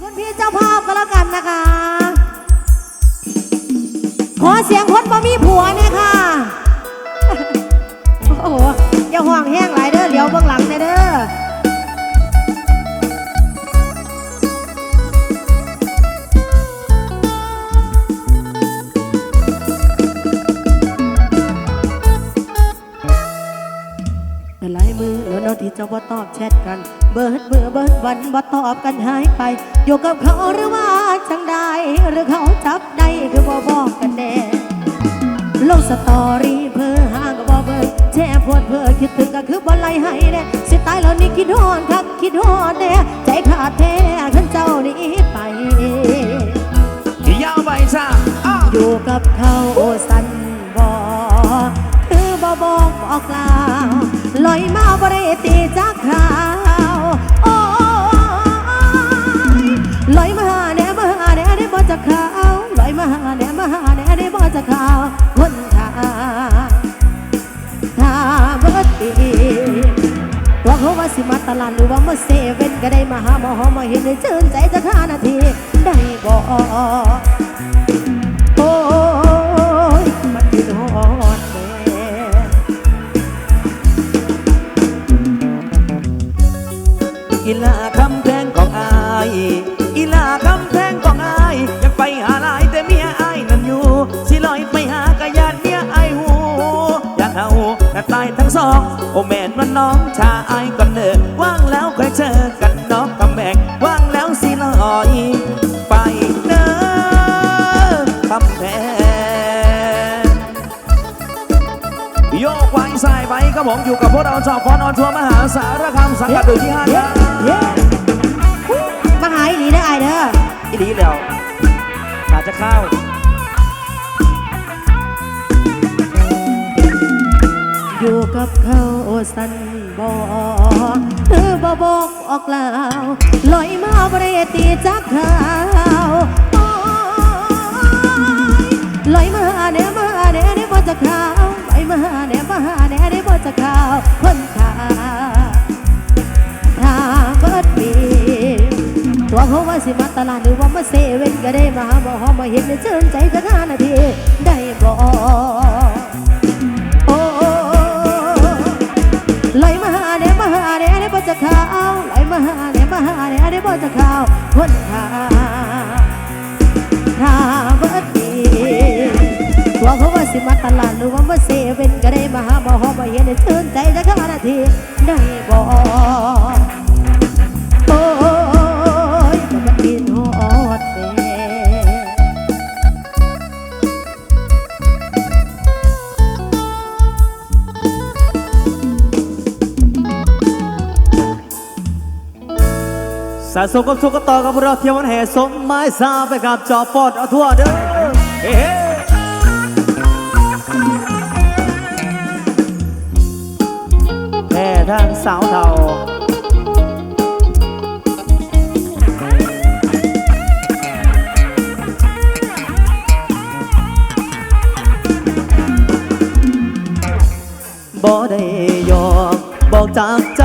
คุณพี่เจ้าภาพก็แล้วกันนะคะ ขอเสียงคนบ่มีผัวเนี่ยค่ะ โอ้โหอย่าห่วงแห้งหลายเด้อเดี๋ยวเบื้องหลังเนี่ยเด้อ ที่เจ้าบ่ตอบแชทกัน เบิดเบื่อเบิดวันบ่ตอบกันหายไป อยู่กับเขาหรือว่าจังใดหรือเขาจับได้คือบ่บอกกันแน่ลงสตอรี่เพื่อหาก็บ่เบิ่งแช่พวดเพื่อคิดถึงก็คือบ่ไล่ให้แน่สิตายแล้วนี่คิดฮอดคักคิดฮอดแน่ใจขาดแท้ขันเจ้าหนี้ไปยาวไปซ่าอ้าอยู่กับเขาสันบอคือบ่บอกบอกกล่าว ลอยมาบริตีจากข่าวโอ้ยลอยมาหาแน่มาหาแน่ได้บ่จากข่าวลอยมาหาแน่มาหาแน่ได้บ่จากข่าวคนทางถ้าเบิดปีว่าเขาว่าสิมาตลาดหรือว่ามาเซเว่นก็ได้มาหาหมอหอมาเห็นได้ชื่นใจจะห้านาทีได้บ่ โอแม่นมันน้องชาอายก่อนเด้อว่างแล้วค่อยเจอกันน้องกำแบกว่างแล้วสิลอยไปเด้อคำแพงโยกไว้สายไปครับผมอยู่กับพวกเราจอบฟอนออนทัวร์มหาสารคามสังกัดอยู่ที่ห้าเนะเย้มาหาอีหลีได้อไอเด้ออีดีแล้วอาจจะเข้า อยู่กับเขาสันบอกเธอบ่บอกออกลาวลอยมาบริตีจากข่าวลอยมาแน่มาแน่ได้บ่จากข่าวลอยมาแน่มาแน่ได้บ่จากข่าวคนข่าวถ้าเบิดปีตัวเขาว่าสิมาตลาดหรือว่ามาเซเว่นก็ได้มาบ่หอมมาเห็นได้เชิญใจสักห้านาทีได้บ่โอ้ จะข่าวคนข่าวถ้าเบิดปีตัวเขาว่าสิมาตลาดหรือว่ามาเซเว่นก็ได้มาหาบ่หอมมาเห็นเชิญใจสักห้านาทีได้บ่ สะสมกับสุกต่อกับพวกเราเที่ยววันแห่สมไม้ซาไปกับจอบฟอดเอาทั่วเด้อเฮ้แม่ทางสาวเทาบ่ได้ยอมบอกจากใจ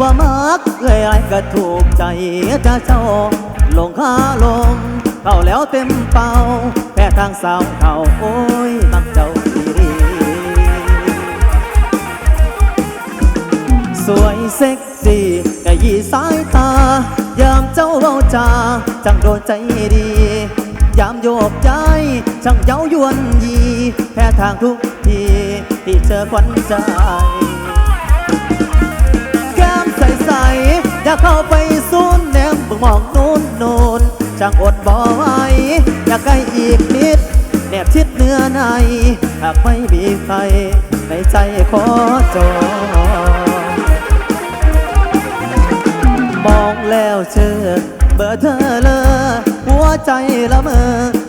ว่ามักเอ้ยไอ้ก็ถูกใจจะเจ้าลงคาลงเข้าแล้วเต็มเป่าแพ้ทางสาวเท่าโอ้ยมักเจ้าดีสวยเซ็กซี่กะยีสายตา ยามเจ้าเว้าจา จังโดนใจดี ยามโยกใจช่างเย้ายวนยี แพ้ทางทุกที ที่เจอควันใจ เข้าไปซูนแนมเบิ่งมองนูนนูนช่างอดบ่ไหวอยากใกล้อีกนิดแนบชิดเนื้อในหากไม่มีใครในใจขอจอมองแล้วเชื่อเบอร์เธอเลยหัวใจละเมอ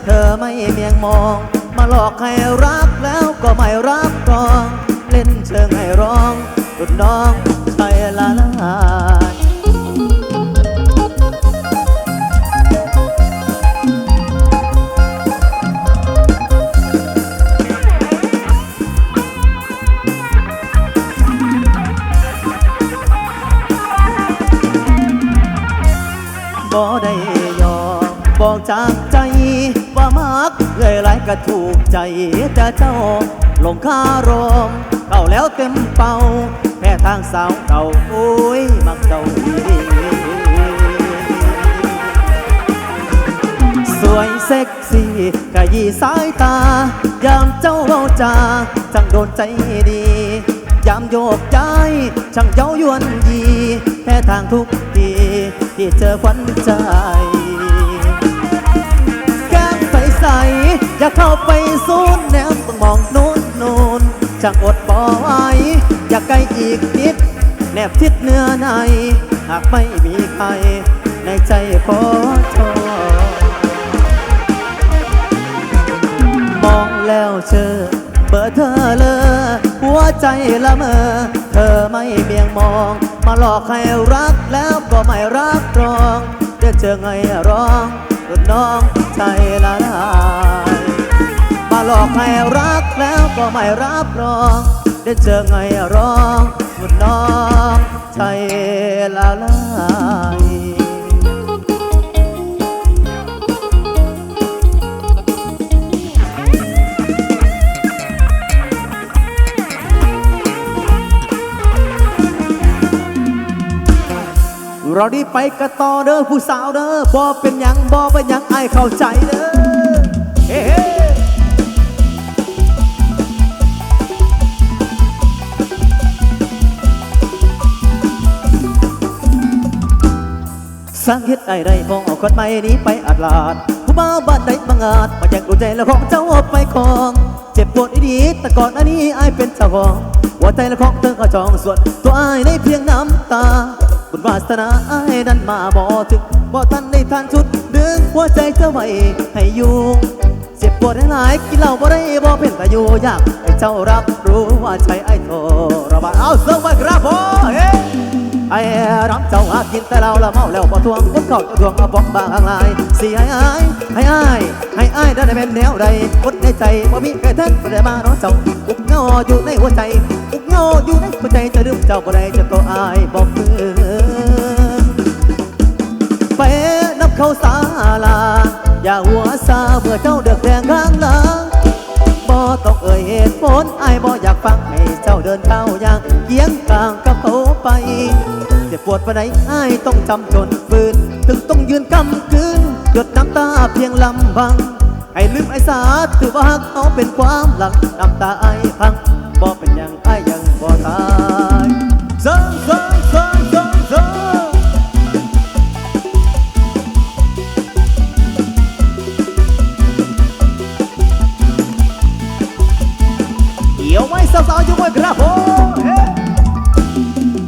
เธอไม่เมียงมอง มาหลอกให้รักแล้วก็ไม่รับรอง เล่นเชิงให้ร้องรุ่นน้องใจละลา ก็ถูกใจแต่เจ้า ลงคารมเข้าแล้วเต็มเป่าแพ้ทางสาวเก่าโอ้ย มักเจ้าดีสวยเซ็กซี่กะยีสายตา ยามเจ้าเว้าจาจังโดนใจดี ยามโยกใจช่างเย้ายวนยีแพ้ทางทุกทีที่เจอควันใจ อย่าเข้าไปซูนแนมต้องมองโน้นโน้นช่างอดบ่ไหวอยากใกล้อีกนิด แนบทิดเนื้อใน หากไม่มีใคร ในใจขอทษมองแล้วเชอเบอร์เธอเลยหัวใจละเมอ เธอไม่เบี่ยงมอง มาหลอกให้รักแล้วก็ไม่รักรองเดี๋ยวเจอไงร้องรุ่นน้องใจละลา มาหลอกให้รักแล้วก็ไม่รับรองเดี๋ยวเจอไงร้องรุ่นน้องใจละลายเราดีไปกระต่อเด้อผู้สาวเด้อบอเป็นยังบอเป็นยังไอเข้าใจเด้อเฮ้ สร้างเฮ็ดไอได้มองเอาคนใหม่นี้ไปอาดลาดผู้บ้าบ้านใดบางอาจมาแจกดูใจแล้วของเจ้าเอาไปครอง เจ็บปวดอีดีแต่ก่อนอันนี้ไอเป็นเจ้าของหัวใจและของเธอก็จองส่วนตัวไอในเพียงน้ำตา บุญวาสนาไอ้นั้นมาบ่ถึงบ่ทันได้ทันชุดดึงหัวใจเธอไว้ให้อยู่เจ็บปวดหลายกินเหล้าบ่ได้บ่เป็นตาอยู่อยากให้เจ้ารับรู้ว่าใจไอ้ายโทรบาเอาเสื้อไว้ครับพ่อเฮ้ อ้รับเจ้าหากินแต่เราละเมาแล้วบ่ทวงคนเขาจะทวงเอาบอกบางลายสิให้อ้ายให้อ้ายให้อ้ายได้เป็นแนวใดอดในใจบ่มีใครแท้บ่ได้มาเนาะเจ้าอุกเงาอยู่ในหัวใจอุกเงาอยู่ในหัวใจจะลืมเจ้าบ่ได้จะตัวอายบ่ฟื้นไปนับเขาสาลา อย่าหัวซาเมื่อเจ้าเดือดแดงข้างหลังบ่ต้องเอ่ยเหตุผลไอ้ายบ่อยากฟังให้เจ้าเดินเข้าอย่างเยียงกลางกับเขาไป ปวดปานใดไอ้ายต้องจำจนฝืนถึงต้องยืนกำกืนหยดน้ำตาเพียงลำพังให้ลืมไอ้สาถือว่าฮักเขาเป็นความหลังน้ำตาไอ้พัง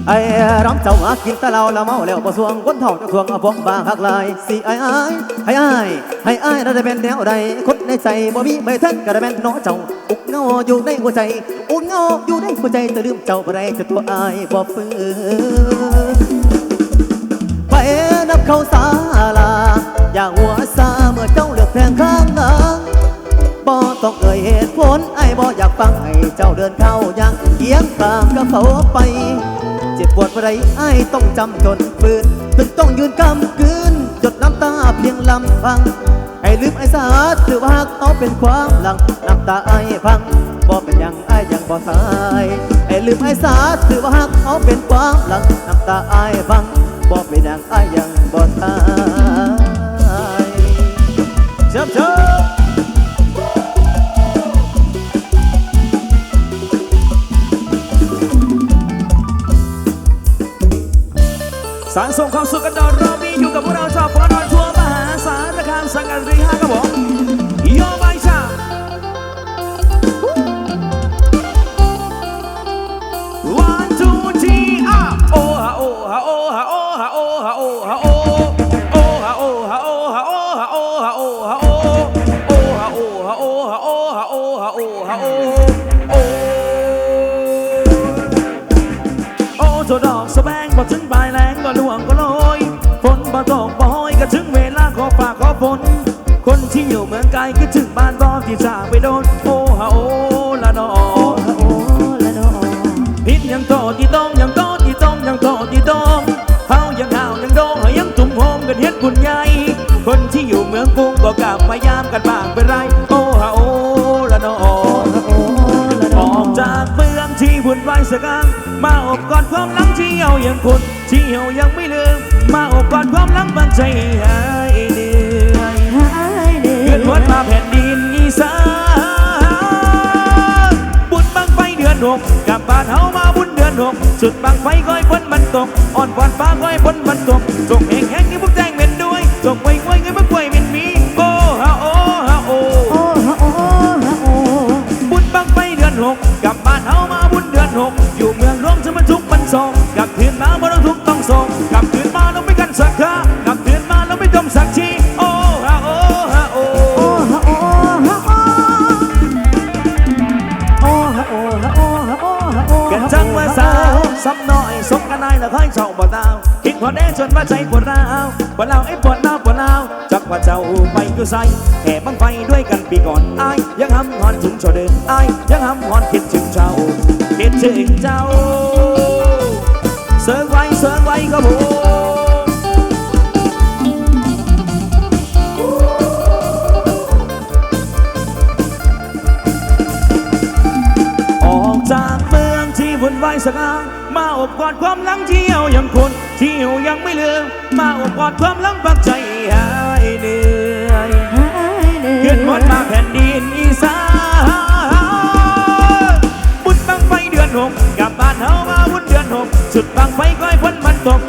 ไอ้รำเจ้าหากินแต่เราละเมาแล้วบ่สวงคนเท่าจะทวงเอาพวกบางหักลายสิไอ้ไอ้ให้ไอ้ให้ไอ้เราได้เป็นแนวใดคนในใจบ่มีไม่ทันก็ได้เป็นน้อเจ้าอุกเงาอยู่ในหัวใจอุกเงาอยู่ในหัวใจจะลืมเจ้าบ่ได้จะตัวอายบ่ฟื้นไปนับเข้าสาลาอย่าหัวซาเมื่อเจ้าเลือกแพงข้างหลังบ่ต้องเอ่ยเหตุผลไอ้บ่อยากฟังให้เจ้าเดินเข้าอย่างเยียงตามกับเขาไป เจ็บปวดอะไรไอ้ต้องจำจนฝืนถึงต้องยืนกำกืนหยดน้ำตาเพียงลำพังให้ลืมไอ้สาถือว่าหากเขาเป็นความหลังน้ำตาไอ้พังบ่เป็นหยังไอ้ยังบ่ตายให้ลืมไอ้สาถือว่าหากเขาเป็นความหลังน้ำตาไอ้พังบ่เป็นหยังไอ้ยังบ่ตายเชิบเชิบ สารส่งความสุขกันดอนรอบนี้อยู่กับพวกเราชาวพอนอนทัวร์มหาสารคามสังกัดรีห้าครับผม ถึงเวลาขอฝากขอฝนคนที่อยู่เมืองไกลคิดถึงบ้านรอที่จากไปโดนโอ้ฮะโอละนอโอ้ละนอพิษยังโตที่ต้องยังโตที่ต้องยังโตที่ต้องเฮายังห่ายังโดงเฮายังจุ่มโฮมกันเฮ็ดบุคุณยายคนที่อยู่เมืองกรุงก็กลับมายามกันบ้างเป็นไรโอ้ฮะโอละนอโอละอน้ออกจากเมืองที่วุ่นวายสกางมาอบกอดความหลังที่เหี่ยวยังคุณที่เหี่ยวยังไม่ ใจหายเหนื่อยหายเหนื่เกิดวันมาแผ่นดินอีสานบุญบังไฟเดือนหกกลับบ้านเฮามาบุญเดือนหกสุดบังไฟก้อยฝนมันตกอ่อนฟอนฟ้าก้อยฝนมันตก ซบหน้อยสมกันนายแล้วค่อยเจ้าบ่ดาวคิดพอแดงจนว่าใจปวดร้าวปวดร้าวไอ้ปวดหน้าปวดร้าวจักว่าเจ้าไปอยู่ใส่แห่บังไฟด้วยกันปีก่อนอายยังหำหอนถึงเจ้าเดินอายยังหำหอนคิดถึงเจ้าคิดถึงเจ้าเสิร์ฟไว้เสิร์ฟไว้ก็ผ วายสกามาอบกอดความหลังเที่ยวยังคนเที่ยวยังไม่ลืมมาอบกอดความหลังปักใจหายเหนื่อยเหนื่อยเกิดหมดมาแผ่นดินอีสานบุญบังไฟเดือนหกกลับบ้านเฮามาวุ่นเดือนหกสุดบังไฟก้อยพ้นมันตก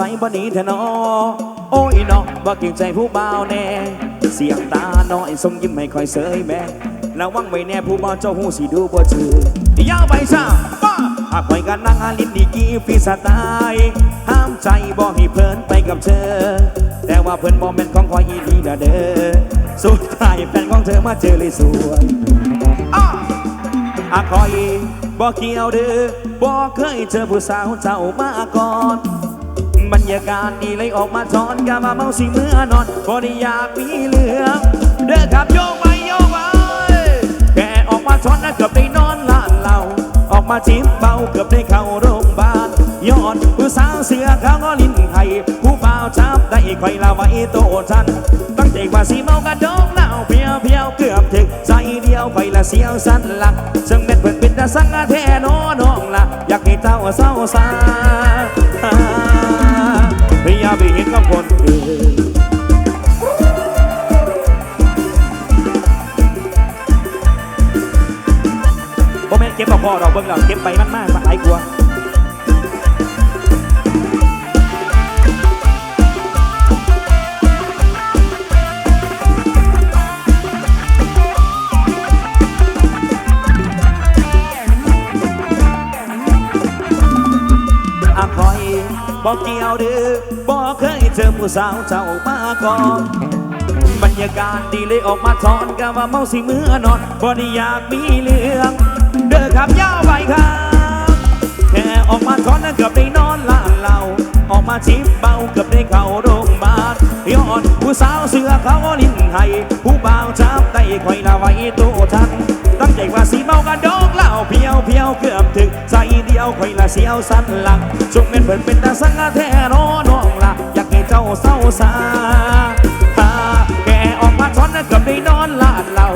สัยบันนี้แท้นอโอ้ยเนาะว่าเก่งใจผู้บ่าวแน่ เสียงตาน้อยสมยิ้มไม่ค่อยเสยแม่ระวังไว้แน่ผู้บ่าวเจ้าหูสิดูบ่ถือยาวไปซ่าป้าหากไปกันนั่งอาลินดีกีฟีสไตล์ห้ามใจบอกให้เพลินไปกับเธอ แต่ว่าเพิ่นบ่แม่นของคอยอีดีนะเด้อสุดท้ายแฟนของเธอมาเจอเลยสวยอาคอยบอกเกี่ยวเด้อบอกเคยเจอผู้สาวเจ้ามาก่อน บรรยากาศดีเลยออกมาทอนกามาเมาสิเมื่อนอนบ่ได้อยากมีเรื่องเด้อครับโยกไปโยกไปแค่ออกมาทอนนะเกือบได้นอนลานเราออกมาจิ้มเบาเกือบได้เข้าโรงพยาบาลยอดผู้สาวเสือขาวก็ลิ้นไห้ผู้บ่าจับได้ไข่ละไว้โตทันตั้งใจว่าสีเมากระดองเหล้าเพียวเพียวเกือบถึงใจเดียวไฟละเสียวสั้นหลักซึ่งเป็นเพื่อนเป็นตาสังอาแท้นอน้องละอยากให้เจ้าเศร้าซา ไม่อยากไปเห็นกับคนอื่นบ่แม่นเก็บบ่พอเราเบิ่งเราเก็บไปมันมากหลายกลัวาอา ยวเด้อบอกเคยเจอผู้สาวเจ้ามาก่อนบรรยากาศดีเลยออกมาทอนกะว่าเมาสิเมื่อนอนบ่ได้อยากมีเรื่อง เด้อครับยาวไปครับแค่ออกมาทอนนะเกือบได้นอนลานเราออกมาชิมเบาเกือบได้เข้าโรงพยาบาลย้อนผู้สาวเสือเขาลิ้นไห้ผู้บ่าวจับได้คอยละไว้ตัวทันตั้งใจว่าสีเมากระดอกเหล้าเพียวเพียวเกือบถึงใจ ยวคอยละเสียวสันหลังจงเป็นเพิ่นเป็นตาสังอาแท้รอน้องละอยากให้เจ้าเศร้าสาหาแกออกมาช้อนกือบได้นอนลาดเรา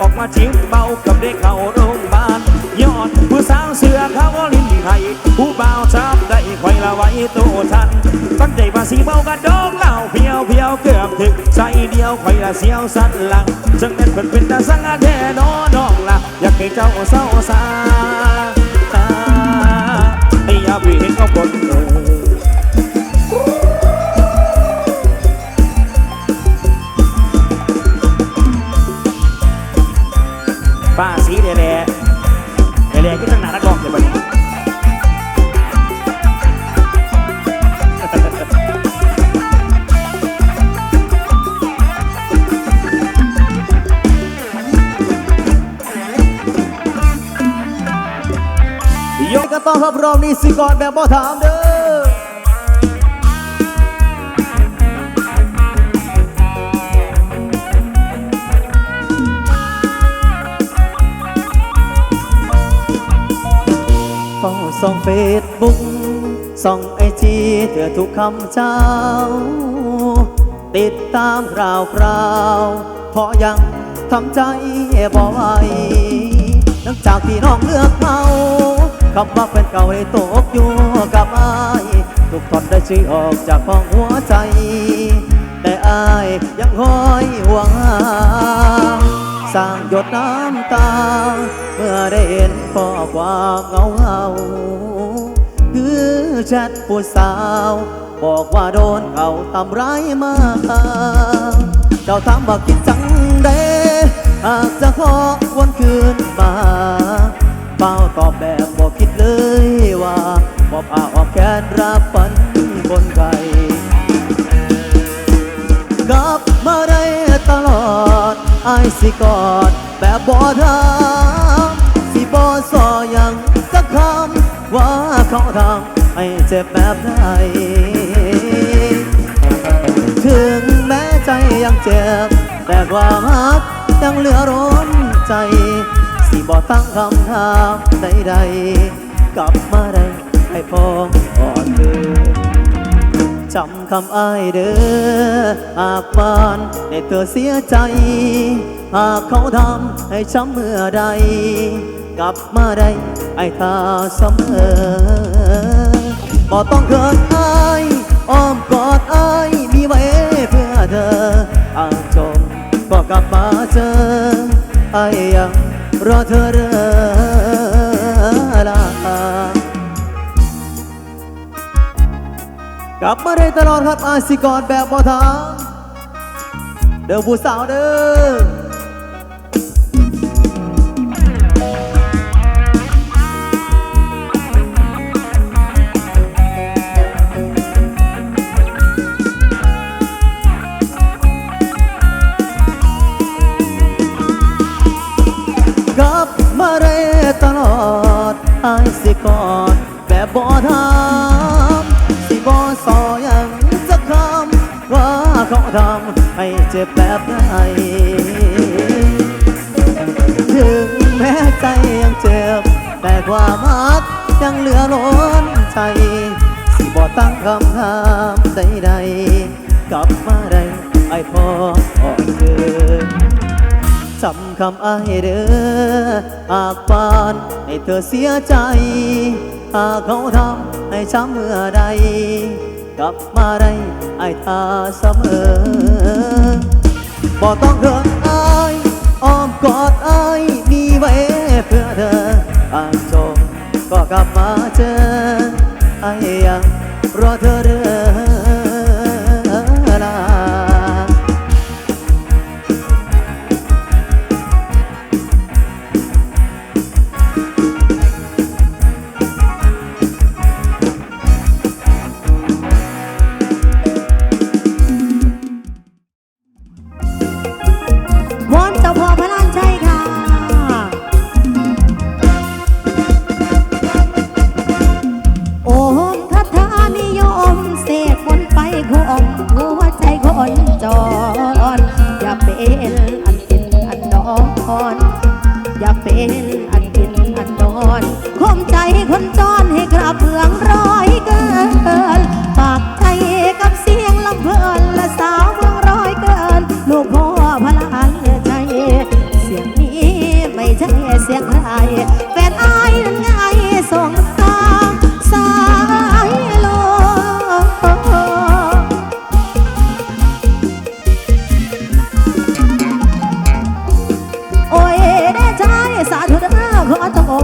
ออกมาชิมเบากือบได้เข้าโรงพยาบาลยอดผู้สาวเสือเขาลิ้นไห้ผู้บ่าวจับได้คอยละไว้ตัวทันตั้งใจว่าสีเมากระดอกเหล้าเพียวเพียวเกือบถึงใจเดียวคอยละเสียวสันหลังจังเป็นเป็นเป็นตาสังอาแท้นอน้องละอยากให้เจ้าเศร้าสา ไอ้ยา ยกก็ต้องรับรองนี้สิก่อนแบบบ่ถามเด้อเฝ้าส่องเฟซบุ๊กส่องไอจีเธอทุกคำเจ้า ติดตามคราวคราวเพราะยังทำใจบ่ไหวหลังจากที่น้องเลือกเขา คำว่าเป็นเก่าให้ตกอยู่กับอายทุกทนได้ชื่อออกจากห้องหัวใจ แต่อายยังคอยห่วงสร้างหยดน้ำตา เมื่อได้เห็นข้อความเงาเงาคือแชทผู้สาว บอกว่าโดนเขาทำร้ายมา เจ้าถามว่าคิดจังเดหากจะขอวนคืนมาเป้าตอบแบบ ว่าบอกอาออกแขนรับฝันคนไกลกลับมาได้ตลอดไอสิกอดแบบบ่ถามสิบ่สอยังสักคำว่าเขาทำให้เจ็บแบบไหนถึงแม้ใจยังเจ็บ แต่ความรักยังเหลือร้นใจ สิบ่ตั้งคำถามใดๆ กลับมาได้ให้พองอ่อนเธอจำคำอ้ายเด้อหากบานให้เธอเสียใจหากเขาทำให้ช้ำเมื่อใด กลับมาได้ไอ้ทาเสมอบ่ต้องเกินอ้ายอ้อมกอดอ้ายมีไว้เพื่อเธออางจมก็กลับมาเจอไอ้ยังรอเธอเด้อ ลับมาได้ตลอดครับอาสิกรแบบบ่ทางเด้อผู้สาวเด้อกลับมาได้ตลอดไอ้ายสิกอดแบบบ่ถาม จ็บแบบไหนถึงแม้ใจยังเจ็บ แต่ความรักยังเหลือล้นใจ สิบ่ตั้งคำถามใดๆกลับมาได้ไอพ่ออ่อนเกินจำคำอายเด้อหากปานให้เธอเสียใจ หากเขาทำให้ช้ำเมื่อใด กลับมาได้ไอ้ายทาเสมอ บอกต้องเกินอ้ายอ้อมกอดอ้ายมีไว้เพื่อเธออ่าจจบก็กลับมาเจอไอ้ยยังรอเธอเด้อ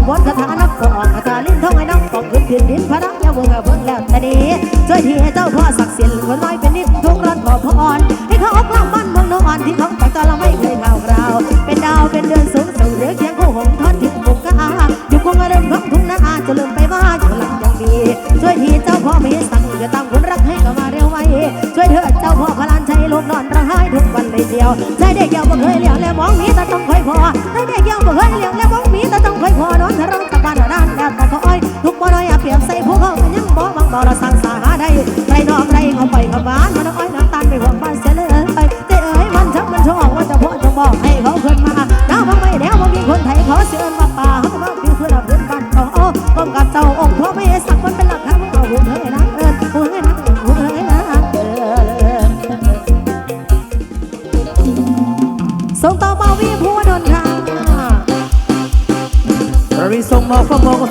ต้องโอบนคาถานักฟองคาถาลิ้นท่องให้น้ำฟองขึ้นดินดินพระนักยาวงกระเบิ่งแล้วแต่ดีช่วยทีให้เจ้าพ่อศักดิ์สิทธิ์คนน้อยเป็นนิดทุกร้อนขอพรให้เขาเอากล้ามมันเมืองนอนที่ของแต่ตาเราไม่ เลยเดียวใจเด็กเยวบ่เคยเลี้ยวแล้วมองมีแต่ต้องคอยพอใจเด็กเยวบ่เคยเลี้ยวแล้วมองมีแต่ต้องคอยพอนอนร้องตะบานร้านแล้วแต่ก็อ้อยทุกบ่น้อยเปรียบใส่ผู้เขายังบ่บางบ่เราสั่งสาหาได้ไรนอกไรเอาไปกับบ้านมันอ้อยน้ำตาลไปห่วงบ้านเสียเลยเจ้เอ๋ยมันชักมันชอบว่าจะพ่อจะบอกให้เขาขึ้นมาน้าบางไม่แล้วบางมีคนไทยขอเสือม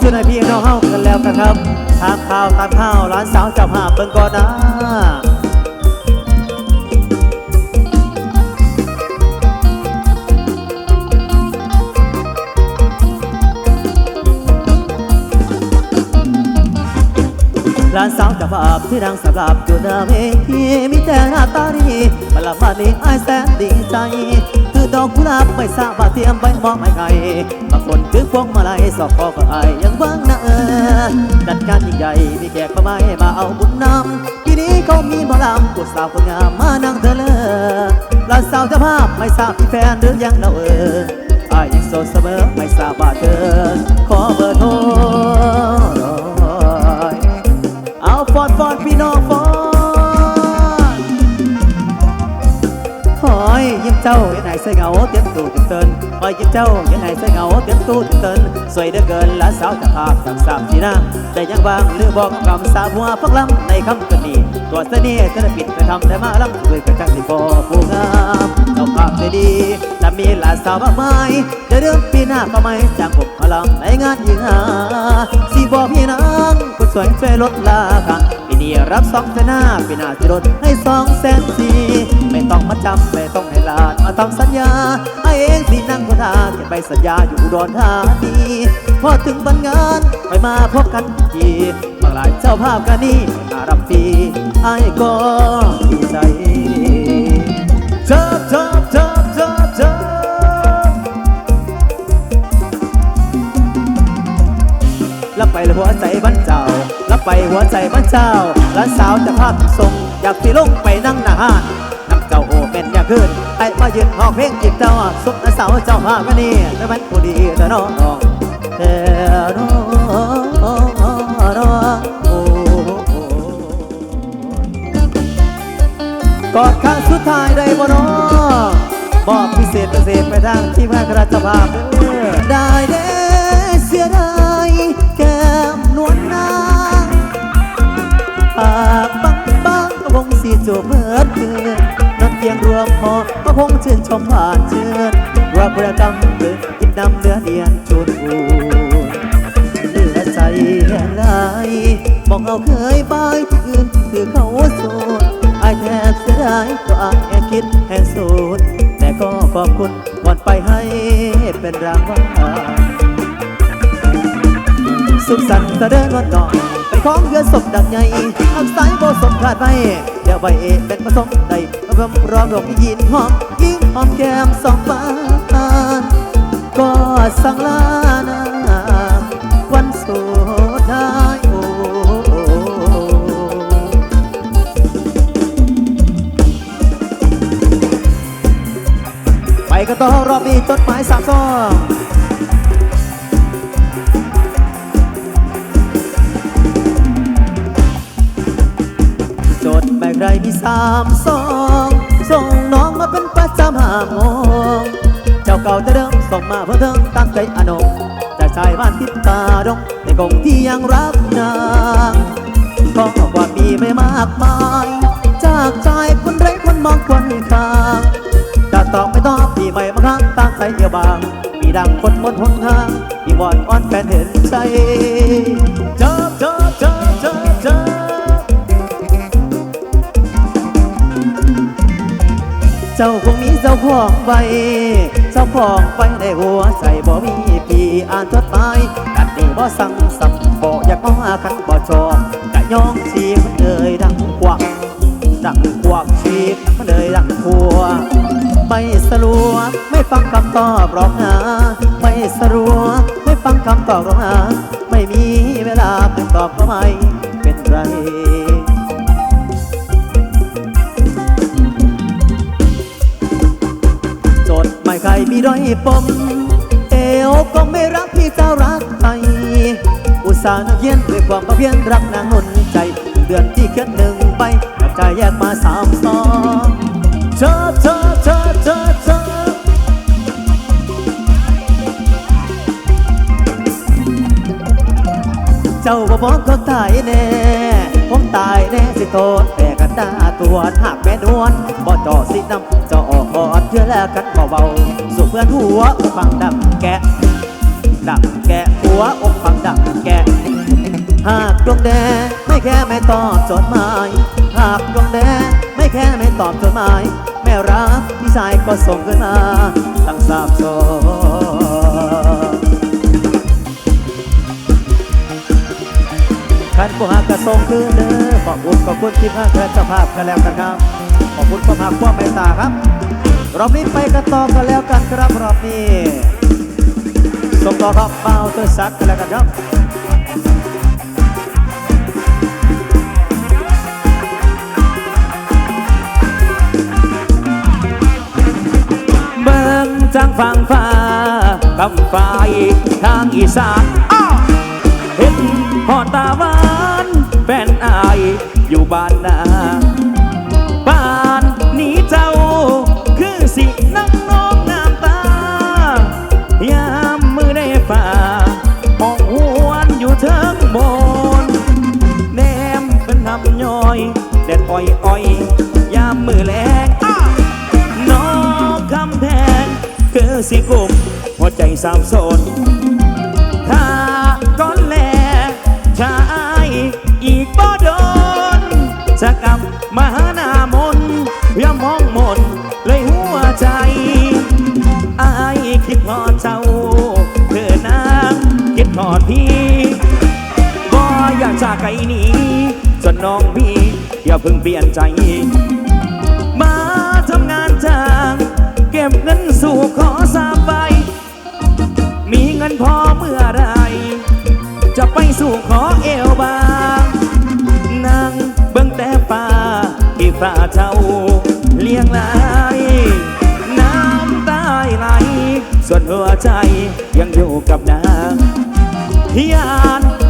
สื่อในพี่น้องเฮากันแล้วกันครับทางข่าวตามข่าวร้านสาวจับภาพเบิ่งก่อนนะร้านสาวจับภาพที่ดังสำหรับอยู่หน้าเวทีมีแต่หน้าตาดีมาละมาดีไอแสนดีใจ ดอกกุหลาบไม่ทราบว่าเตรียมไว้มองให้ใครบางคนถือพวงมาลัยสอบคอก็อายยังเบิ่งน้าเออจัดการยิ่งใหญ่มีแขกมาไม่มาเอาบุญนำที่นี้เขามีหมอลำผู้สาวคนงามมานั่งเธอเลยร้านสาวจ้าภาพไม่ทราบมีแฟนหรือยังเราเอออายยังโสดเสมอไม่ทราบว่าเธอขอเบอร์โทร ใส่เงาเตรียมตู้ตรียมเตินคอยยิ้เจ้าเห็นไหนใส่เงาเตรียมตู้ตรียมเตินสวยเหลือเกินและสาวจะภาพจากสามทีหน้าแต่ยังบางหรือบอกคำสาบัวพักล้ำในคำกันนี้ตัวเสน่ห์เสนปิดไปทำได้มาล้ำด้วยกระจังสิบอผู้งามเอาภาพได้ดีแต่มีหลานสาวมากมายเดี๋ยวเดือนปีหน้าก็ไม่จ้างผมมาลำในงานยิงหาสีบอกพี่นางคนสวยช่วยลดราคาปีนี้รับสองแสนหน้าปีหน้าจะลดให้สองแสนสี่ ต้องมาจำไม่ต้องให้หลานมาทำสัญญาไอ้เองสินั่งบนทางเก็บใบสัญญาอยู่อุดรธานีพอถึงวันงานไปมาพบกันทีบางหลายเจ้าภาพกันนี้มารับปีไอ้ก็ดีใจเจิบเจิบเจิบเจิบเจิบรับไปหัวใจบ้านเจ้ารับไปหัวใจบ้านเจ้าร้านสาวจะภาพส่งอยากสิลงไปนั่งหน้าห้าน เป็นไอ้มายืนห้องเพลงจีบเจ้าสุขสาวเจ้าหากันนี่แต่มันผู้ดีแต่น้องแต่น้องโอ้กอดครั้งสุดท้ายได้บ่น้องบอกพิเศษพิเศษไปทางที่พระกระจภาพเด้อได้เด้เสียดายแก้มนวลนางปากบังบังก็คงสีจูบเมื่อเกิน ยงรวมพอก็คงชื่นชมผ่านเชิญว่าประกรรมเกิดกินนำเนื้อเดียนชุนอูเลือใจแห่งไรมองเอาเคยไปที่อื่นคือเขาโสดไอแทบเสียดายก็อายแอบคิดแห่งสูดแต่ก็ขอบคุณก่อนไปให้เป็นรางวัลสุขสันต์ตะเดินวันก่อ ของเพื่อศพดังใหญ่ทำสายโบสมขาดไปเดี๋ยวไปเอเป็นผสมใดรวมรอมลงยินหอมยิ้มหอมแก้มสองฟ้านก็สั่งลานาวันสุดท้ายโอ้ไปกันต่อรอบนี้จดหมายสามซอง สามสองส่งน้องมาเป็นประจำห้ามงงเจ้าเก่าจะเดิมส่งมาเพื่อเทิงตามใจอนงแต่ชายบ้านทิศตาดงในกงที่ยังรักนางก็ว่ามีไม่มากมาย จากชายคนไร้คนมองคนข้างจะตอบไม่ตอบพี่ไม่มาข้งตามใจเดียวบางมีดังคนบนหนทางที่วอนอ้อนแฟนเห็นใจจอเจอเจอเจอ จ้าคงมีเจ้าของไว้เจ้าของไว้ในหัวใจบ่มีปีอ่านจดหมายกันนี่บ่สั่งสับบ่อยากมาคันบ่ชอบกะย่องชีมันเลยดังกวักดังกวักชีมันเลยดังพัวไม่สลัวไม่ฟังคำตอบหรอกนะไม่สลัวไม่ฟังคำตอบหรอกนะไม่มีเวลาไปตอบก็ไม่ ไม่ใครมีรอยปม เอวก็ไม่รักพี่เจ้ารักใครอุตส่าห์นักเขียนด้วยความเพียรรักนางนนใจ เดือนที่เขียนหนึ่งไปกระจายแยกมาสามสองเธอเธอเธอเธอเธอเจ้าบ่บอกเขาตายแน่ผมตายแน่สิโทษแต่กันตาตัวหากแม่นวลบ่จอสิน้ำจะออกกอดเพื่อแลกกันเบาๆ เพื่อนหัวฟังดังแกะดังแกะหัวอกฟังดังแกะ หากดวงแดงไม่แค่ไม่ตอบจดหมาย หากดวงแดงไม่แค่ไม่ตอบจดหมาย แม่รักพี่ชายก็ส่งขึ้นมาตั้งสามสองขันผู้หากกระส่งคืนเด้อขอบคุณขอบคุณที่พาแค่เจ้าภาพกันแล้วกันครับ ขอบคุณความหักความเมตตาครับ รอบนี้ไปกันต่อกันแล้วกันครับรอบนี้ส่งต่อครับเบาตอร์ซักกันแล้วกันครับเบิ่งจังฟังฟ้าคำฟ้ายทางอีสานเห็นหอดตาหวานแฟนอายอยู่บ้านนา อ่อยอ่อยยามมือแลงน้องคำแพงคือสิกุมหัวใจสามสนถ้าก้อนแลชายอีกบ่โดนจะกลับมาหาหน้ามนย่ามองมนเลยหัวใจอายคิดพอดเจ้าเธอนางคิดพอดพี่ก็อยากจากไกลนี้จนน้องพี่ อย่าเพิ่งเปลี่ยนใจ มาทำงานจ้างเก็บเงินสู่ขอสามใบมีเงินพอเมื่อไร จะไปสู่ขอเอวบางนั่งเบิ่งแต่ป่าที่ฝ่าเจ้าเลี้ยงไหลน้ำตาไหลส่วนหัวใจยังอยู่กับนางยาน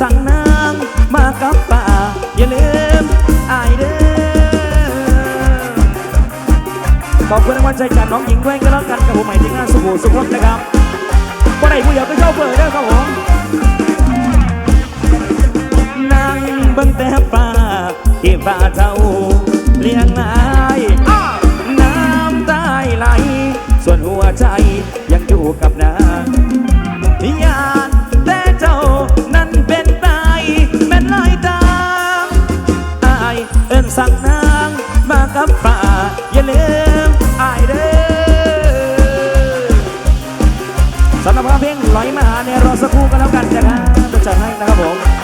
สั่งนางมากับป่า อย่าลืมอายเด้อขอบคุณรางวัลใจจากน้องหญิงด้วยก็แล้วกันกับผมใหม่ที่งานสุขสุขนะครับวันไหนผู้เดียวก็เจ้าเปิดเด้อครับผมนั่งเบิ่งแต่ป่าที่ป่าเจ้าเลี้ยงนายอ้าน้ำตาไหลส่วนหัวใจยังอยู่กับนาง ไหลอยมาหาเนี่ยรอสักครู่กันแล้วกันนะครับจะจัดให้นะครับผม